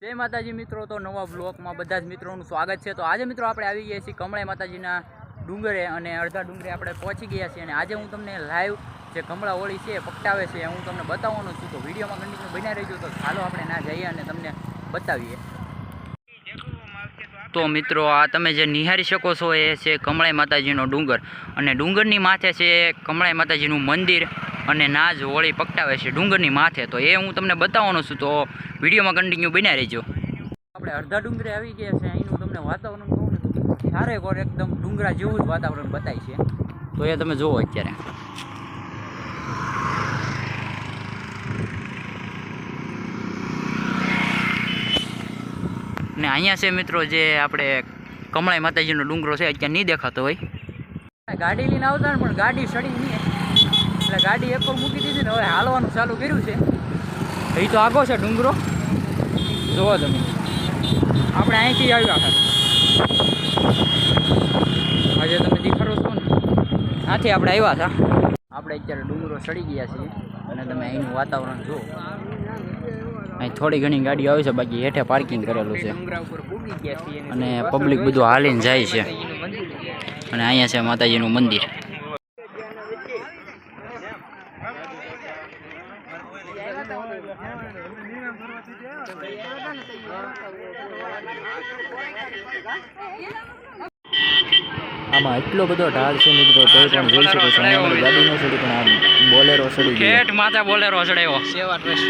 જય માતાજી મિત્રો, તો નવા બ્લોકમાં બધા જ મિત્રોનું સ્વાગત છે. તો આજે મિત્રો આપણે આવી ગયા છીએ કમળે માતાજીના ડુંગરે અને અડધા ડુંગરે આપણે પહોંચી ગયા છીએ અને આજે હું તમને લાઈવ જે કમળા હોળી છે પકટાવે છે હું તમને બતાવવાનો છું. તો વિડીયોમાં કન્ટિન્યુ બન્યા રહેજો. તો ચાલો આપણે ના જઈએ અને તમને બતાવીએ. તો મિત્રો, આ તમે જે નિહારી શકો છો એ છે કમળાઈ માતાજીનો ડુંગર. અને ડુંગરની માથે છે કમળાઈ માતાજીનું મંદિર. અને નાજ હોળી પકટાવે છે ડુંગરની માથે. તો એ હું તમને બતાવવાનો છું, તો વિડીયોમાં કન્ટિન્યુ બન્યા રહેજો. આપણે અડધા ડુંગરે આવી ગયા છે, અહીંનું તમને વાતાવરણ કહું ને કોર એકદમ ડુંગરા જેવું જ વાતાવરણ બતાય છે. તો એ તમે જુઓ અત્યારે. ને અહીંયા છે મિત્રો જે આપણે કમળાઈ માતાજીનો ડુંગરો છે, અત્યારે નહીં દેખાતો હોય. ગાડી લઈને આવતા પણ ગાડી સડી નહીં. એટલે ગાડી એક મૂકી દીધી ને હવે હાલવાનું ચાલુ કર્યું છે. એ તો આગો છે ડુંગરો. જોવા તમે. આપણે અહીંથી આવ્યા હતા. આજે તમે દેખાડો છો ને. આથી આપણે આવ્યા હતા. આપણે અત્યારે ડુંગરો સડી ગયા છીએ અને તમે અહીંનું વાતાવરણ જુઓ. અહીં થોડી ઘણી ગાડીઓ આવી છે, બાકી હેઠે પાર્કિંગ કરેલું છે. અને પબ્લિક બધું હાલીને જાય છે. અને અહીંયા છે માતાજીનું મંદિર. આમાં એટલો બધો ઢાળ છે મિત્રો તો પણ જોઈ શકો છો. ગાડી નો સડી પણ આ બોલેરો સડી ઠેઠ માથે બોલેરો સડાયો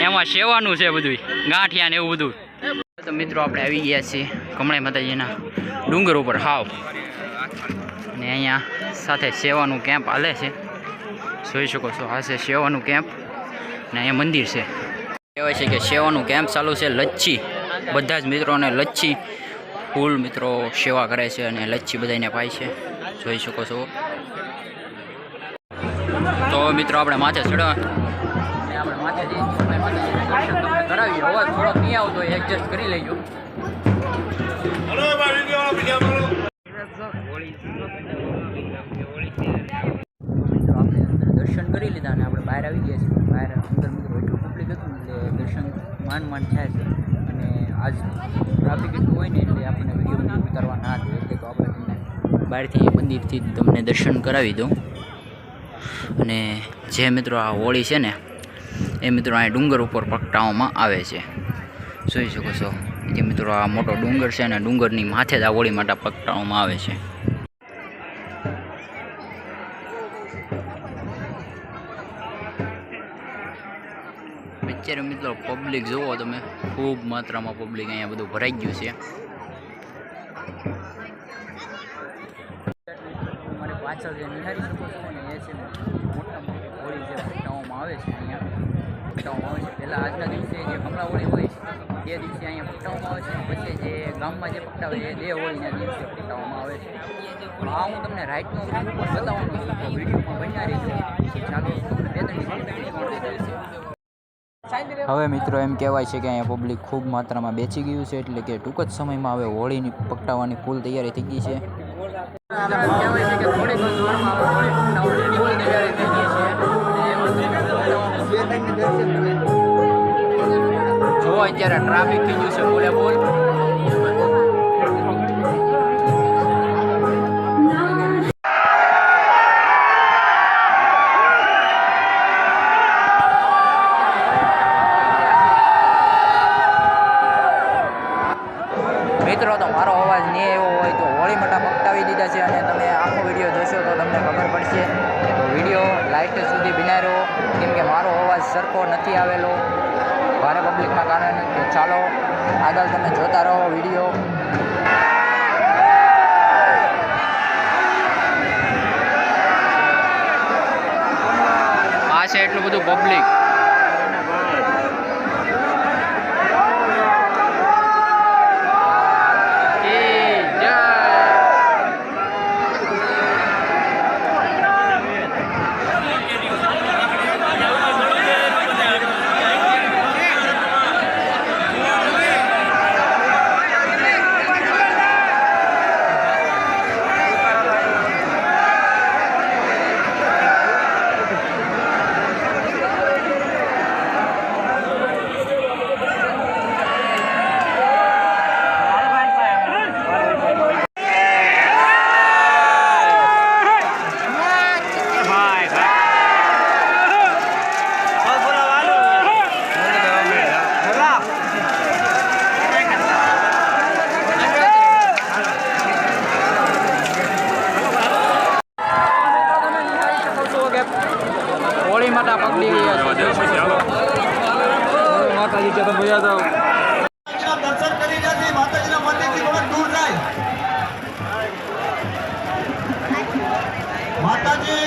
એમાં સેવાનું છે બધું ગાંઠિયા ને એવું બધું. તો મિત્રો આપણે આવી ગયા છીએ કમળાઈ માતાજીના ડુંગર ઉપર. હાવ. ને અહીંયા સાથે સેવાનું કેમ્પ હાલે છે. જોઈ શકો છો આ છે સેવાનું કેમ્પ. ને અહીંયા મંદિર છે. કહેવાય છે કે સેવાનું કેમ્પ ચાલુ છે લચ્છી. બધા જ મિત્રોને લચ્છી. ફૂલ મિત્રો સેવા કરે છે અને લચ્છી બધાને પાય છે. જોઈ શકો છો. તો મિત્રો આપણે માથે ચડવા આપણે માથે કરાવીએ અવાજ થોડોક નહીં આવતો એડજસ્ટ કરી લેજો મિત્રો આપણે અંદર દર્શન કરી લીધા અને આપણે બહાર આવી ગયા છીએ. બહાર અંદર મિત્રો એટલું પબ્લિક હતું એટલે દર્શન માંડ માંડ થાય છે. અને આજ ટ્રાફિક એટલું હોય ને એટલે આપણને વીડિયો ઉતારવા ના જોઈએ એટલે તો આપણે તમને બહારથી મંદિરથી તમને દર્શન કરાવી દઉં. અને જે મિત્રો આ હોળી છે ને, એ મિત્રો આ ડુંગર ઉપર પ્રગટાવવામાં આવે છે. જોઈ શકો છો. જે મિત્રો આ મોટો ડુંગર છે અને ડુંગરની માથે જ આ હોળી માટે પ્રગટાવવામાં આવે છે. અત્યારે મિત્રો પબ્લિક જુઓ તમે, ખૂબ માત્રામાં પબ્લિક અહીંયા બધું ભરાઈ ગયું છે. પાછળ જે નિહાળી શકો છો ને છે મોટા મોટી હોળી જે પટાવવામાં આવે છે અહીંયા. પટાવવામાં આવે છે. પહેલાં આજના દિવસે જે કમળા હોળી હોય તે દિવસે અહીંયા ફટાવવામાં આવે છે. પછી જે ગામમાં જે પટાવે છે બે હોળીના દિવસે આવે છે. આ હું તમને રાઈટનો બતાવવાનું છું. તો વિડીયોમાં બન્યા ચાલો, બે ત્રણ હવે મિત્રો એમ કહેવાય છે કે અહીંયા પબ્લિક ખૂબ માત્રામાં બેસી ગયું છે એટલે કે ટૂંક જ સમયમાં હવે હોળીની પકટાવાની ફૂલ તૈયારી થઈ ગઈ છે. કહેવાય છે કે થોડીક જ વારમાં હવે હોળી પકટાવાની ફૂલ તૈયારી થઈ ગઈ છે જો અત્યારે ટ્રાફિક થઈ ગયું છે બોલે બોલ. અવાજ નથી આવેલો. ભારે પબ્લિકના કારણે તો ચાલો, આગળ તમે જોતા રહો વીડિયો. આ છે એટલું બધું પબ્લિક. ફાટા પકડી રહ્યા છે માતાજી કે તમે જાવ માતાજીના મંદિરથી થોડા દૂર જાય માતાજી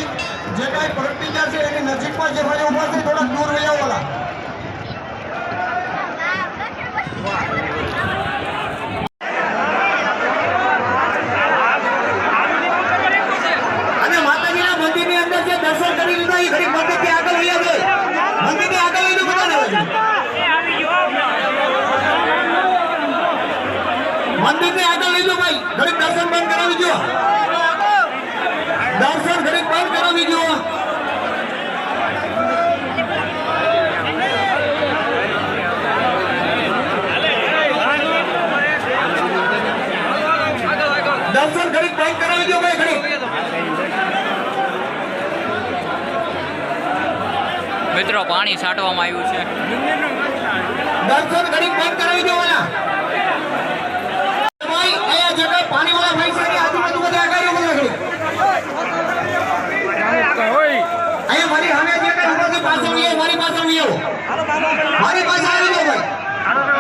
જે કાંઈ પ્રતિજ્ઞા છે એની નજીકમાં જે ભાઈ ઊભા છે થોડા દૂર રહ્યા વાળા મંદિરની આગળ લઈ ભાઈ. ઘડીક દર્શન બંધ કરાવી દો દર્શન ઘડીક બંધ કરાવી દો દર્શન ઘડીક બંધ કરાવી દો ભાઈ ઘડીક. મિત્રો પાણી છાંટવામાં આવ્યું છે. દર્શન ઘડીક બંધ કરાવી દો ઓલા. તમારી સામે જે કઈ પાછળ નહીં મારી પાછળ નહીં આવો. મારી પાસે આવી જાઓ ભાઈ